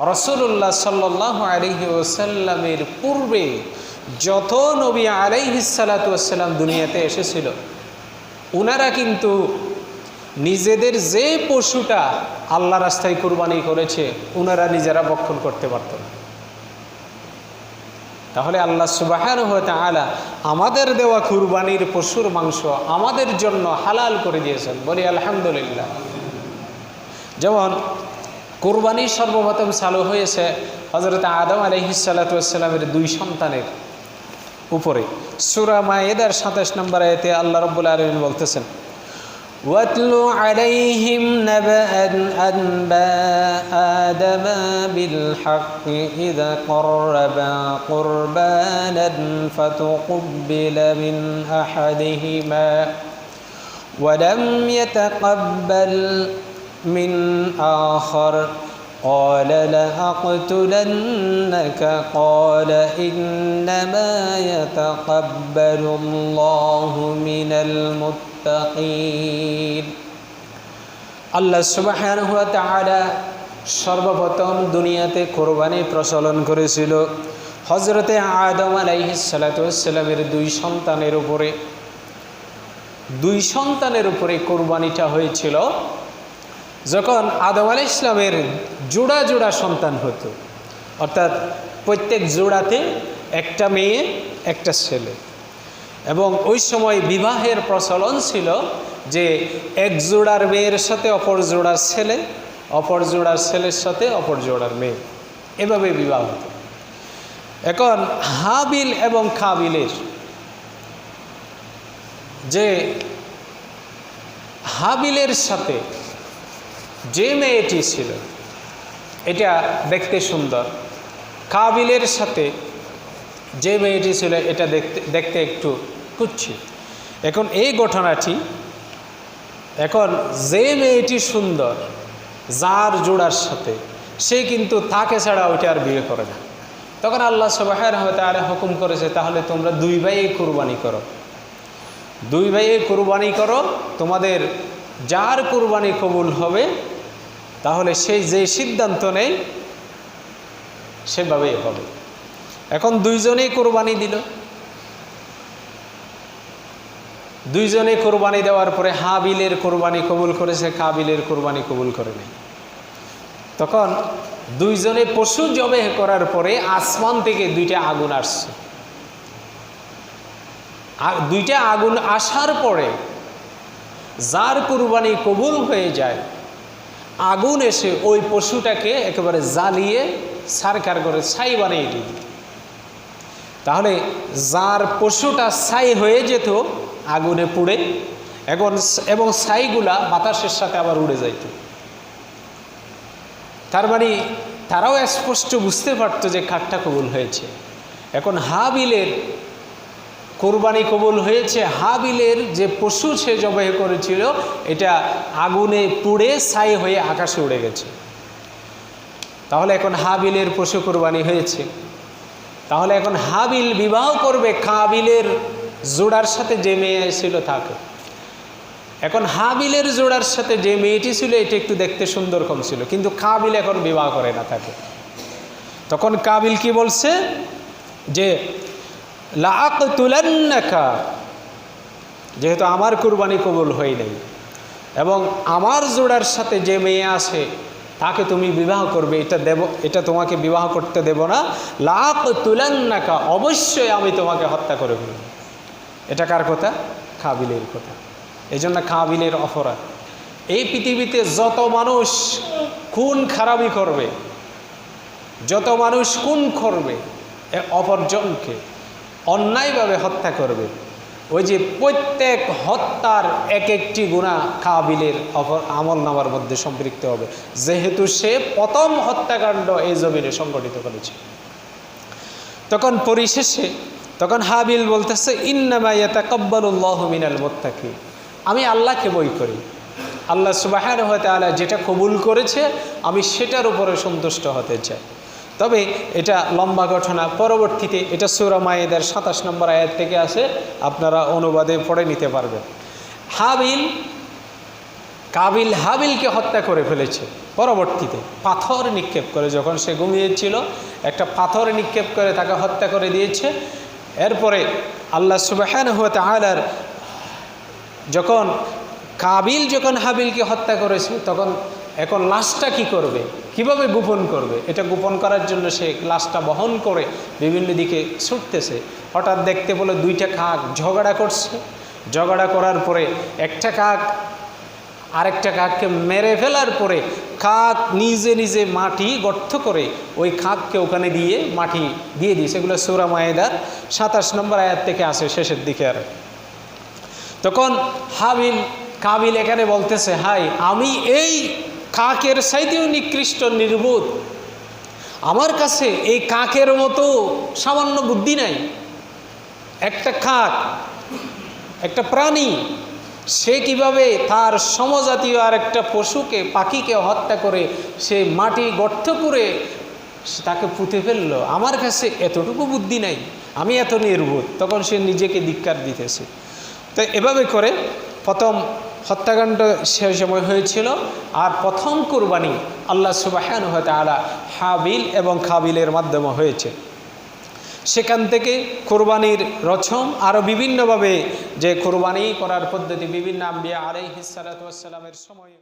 রসুল্লাহ সাল্লাহ আলহি ওসাল্লামের পূর্বে যত নবী আলাইহিসালাতাম দুনিয়াতে এসেছিল ওনারা কিন্তু নিজেদের যে পশুটা আল্লাহ রাস্তায় কুরবানি করেছে ওনারা নিজেরা বক্ষণ করতে পারত না। তাহলে আল্লাহ সুবাহান আলা আমাদের দেওয়া কুরবানির পশুর মাংস আমাদের জন্য হালাল করে দিয়েছেন। বলি আলহামদুলিল্লাহ। যেমন কোরবানি সর্বপ্রথম চালু হয়েছে হজরত আদম আলহিসাল্লাতামের দুই সন্তানের উপরে সুরা মায়েদার সাতাশ নম্বর আয়তে আল্লাহ রব্বুল আলমিন বলতেছেন واتل عليهم نبأ أنباء آدم بالحق إذا قربا قربانا فتقبل من أحدهما ولم يتقبل من آخر قال لأقتلنك قال إنما يتقبل الله من المتقين আল্লাহ সুবাহান হুয়া তাহারা সর্বপ্রথম দুনিয়াতে কোরবানি প্রচলন করেছিল হজরতে আদম আলাইহিসালাতামের দুই সন্তানের উপরে দুই সন্তানের উপরে কোরবানিটা হয়েছিল যখন আদম আলি ইসলামের জোড়া জোড়া সন্তান হতো, অর্থাৎ প্রত্যেক জোড়াতে একটা মেয়ে, একটা ছেলে। এবং ওই সময় বিবাহের প্রচলন ছিল যে এক জোড়ার মেয়ের সাথে অপর জোড়ার ছেলে, অপর জোড়ার ছেলের সাথে অপর জোড়ার মেয়ে। এভাবে বিবাহ হতো। এখন হাবিল এবং খাবিলের যে হাবিলের সাথে যে মেয়েটি ছিল, এটা দেখতে সুন্দর। কাবিলের সাথে যে মেয়েটি ছিল, এটা দেখতে দেখতে একটু কুচ্ছি। এখন এই ঘটনাটি, এখন যে মেয়েটি সুন্দর, যার জোড়ার সাথে, সে কিন্তু তাকে ছাড়া ওইটা আর বিয়ে করে না। তখন আল্লাহ সবাহ তারা হুকুম করেছে, তাহলে তোমরা দুই ভাইয়ে কুরবানি করো। দুই ভাইয়ে কুরবানি করো, তোমাদের যার কুরবানি কবুল হবে তাহলে সেই যে সিদ্ধান্ত নেই, সেভাবেই হবে। এখন দুইজনেই কোরবানি দিল। দুইজনে কোরবানি দেওয়ার পরে হাবিলের কোরবানি কবুল করেছে, কাবিলের কোরবানি কবুল করে নেই। তখন দুইজনে পশু জবে করার পরে আসমান থেকে দুইটা আগুন আসছে। দুইটা আগুন আসার পরে যার কোরবানি কবুল হয়ে যায় আগুন এসে ওই পশুটাকে একেবারে জ্বালিয়ে সারকার করে ছাই বানিয়ে দিত তাহলে যার পশুটা ছাই হয়ে যেত, আগুনে পুড়ে, এখন এবং ছাইগুলা বাতাসের সাথে আবার উড়ে যাইত। তার মানে তারাও স্পষ্ট বুঝতে পারতো যে কাঠটা কবুল হয়েছে। এখন হাবিলের কোরবানি কবুল হয়েছে। হাবিলের যে পশু সে জবাহ করেছিল, এটা আগুনে পুড়ে ছাই হয়ে আকাশে উড়ে গেছে। তাহলে এখন হাবিলের পশু কোরবানি হয়েছে। তাহলে এখন হাবিল বিবাহ করবে, কাবিলের জোড়ার সাথে যে মেয়ে ছিল থাকে এখন হাবিলের জোড়ার সাথে যে মেয়েটি ছিল, এটা একটু দেখতে সুন্দর কম ছিল, কিন্তু কাবিল এখন বিবাহ করে না থাকে তখন কাবিল কি বলছে? যে লাক যেহেতু আমার কুরবানি কবুল হয় নাই, এবং আমার জোড়ার সাথে যে মেয়ে আছে, তাকে তুমি বিবাহ করবে, এটা দেব, এটা তোমাকে বিবাহ করতে দেব না। লাক তুলান্নাকা অবশ্যই আমি তোমাকে হত্যা করে ফেলব। এটা কার কথা? কাবিলের কথা। এই জন্য কাবিলের অপরাধ। এই পৃথিবীতে যত মানুষ খুন খারাপি করবে, যত মানুষ খুন করবে অপরজনকে অন্যায়ভাবে হত্যা করবে। ওই যে প্রত্যেক হত্যার এক একটি গুণা কাবিলের অপর আমল নামার মধ্যে সম্পৃক্ত হবে। যেহেতু সে প্রথম হত্যাকাণ্ড এই জমিনে সংগঠিত করেছে। তখন পরিশেষে তখন হাবিল বলতেছে ইন্নামাইয়াতা কব্বালুল্লাহ মিনাল মোত্তাকি আমি আল্লাহকে বই করি। আল্লাহ সুবাহান হতে যেটা কবুল করেছে, আমি সেটার উপরে সন্তুষ্ট হতে চাই। তবে এটা লম্বা ঘটনা, পরবর্তীতে এটা সুরা মায়েদের সাতাশ নম্বর আয়াত থেকে আছে আপনারা অনুবাদে পড়ে নিতে পারবেন। হাবিল, কাবিল হাবিলকে হত্যা করে ফেলেছে। পরবর্তীতে পাথর নিক্ষেপ করে যখন সে ঘুমিয়েছিল, একটা পাথর নিক্ষেপ করে তাকে হত্যা করে দিয়েছে। এরপরে আল্লাহ সুবাহান হুয়া তালার যখন কাবিল যখন হাবিলকে হত্যা করেছে, তখন এখন লাশটা কি করবে? কীভাবে গোপন করবে? এটা গোপন করার জন্য সে লাশটা বহন করে বিভিন্ন দিকে ছুটতেছে। হঠাৎ দেখতে বলে দুইটা কাক ঝগড়া করছে। ঝগড়া করার পরে একটা কাক আরেকটা কাককে মেরে ফেলার পরে কাক নিজে নিজে মাটি গর্ত করে ওই কাককে ওখানে দিয়ে মাটি দিয়ে দিয়েছে। এগুলো সুরা মায়েদার সাতাশ নম্বর আয়াত থেকে আসে শেষের দিকে আর। তখন হাবিল, কাবিল এখানে বলতেছে, হাই, আমি এই কাকের সাইতেও নিকৃষ্ট নির্বোধ। আমার কাছে এই কাকের মতো সামান্য বুদ্ধি নাই। একটা কাক, একটা প্রাণী, সে কীভাবে তার সমজাতীয় আর একটা পশুকে, পাখিকে হত্যা করে সে মাটি গর্ত করে তাকে পুঁতে ফেলল, আমার কাছে এতটুকু বুদ্ধি নাই। আমি এত নির্বোধ, তখন সে নিজেকে ধিক্কার দিতেছে। তো এভাবে করে প্রথম হত্যাকাণ্ড সে সময় হয়েছিল। আর প্রথম কুরবানি আল্লাহ সুবাহান আলা হাবিল এবং খাবিলের মাধ্যমে হয়েছে। সেখান থেকে কোরবানির রচম আরও বিভিন্নভাবে যে কোরবানি করার পদ্ধতি বিভিন্ন আম্বিয়া আলাই হিসালাতামের সময়